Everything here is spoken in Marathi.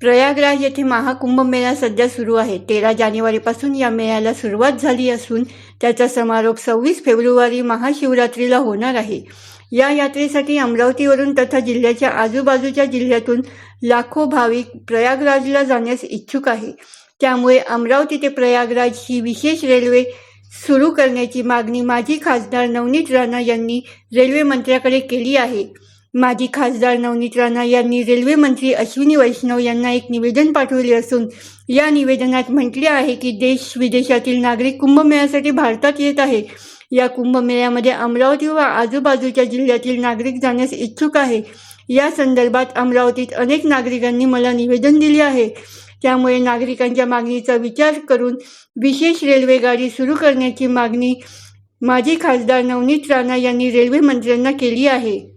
प्रयागराज येथे महाकुंभ मेळा सध्या सुरू आहे. तेरा जानेवारीपासून या मेळ्याला सुरुवात झाली असून त्याचा समारोप सव्वीस फेब्रुवारी महाशिवरात्रीला होणार आहे. या यात्रेसाठी अमरावतीवरून तथा जिल्ह्याच्या आजूबाजूच्या जिल्ह्यातून लाखो भाविक प्रयागराजला जाण्यास इच्छुक आहे. त्यामुळे अमरावती ते प्रयागराज ही विशेष रेल्वे सुरू करण्याची मागणी माजी खासदार नवनीत राणा यांनी रेल्वे मंत्र्याकडे केली आहे. माजी खासदार नवनीत राणा यांनी रेल्वे मंत्री अश्विनी वैष्णव यांना एक निवेदन पाठवले असून या निवेदनात म्हटले आहे की देश विदेशातील नागरिक कुंभमेळ्यासाठी भारतात येत आहे या कुंभमेळ्यामध्ये अमरावती व आजूबाजूच्या जिल्ह्यातील नागरिक जाण्यास इच्छुक आहे या संदर्भात अमरावतीत अनेक नागरिकांनी मला निवेदन दिले आहे त्यामुळे नागरिकांच्या मागणीचा विचार करून विशेष रेल्वेगाडी सुरू करण्याची मागणी माजी खासदार नवनीत राणा यांनी रेल्वे मंत्र्यांना केली आहे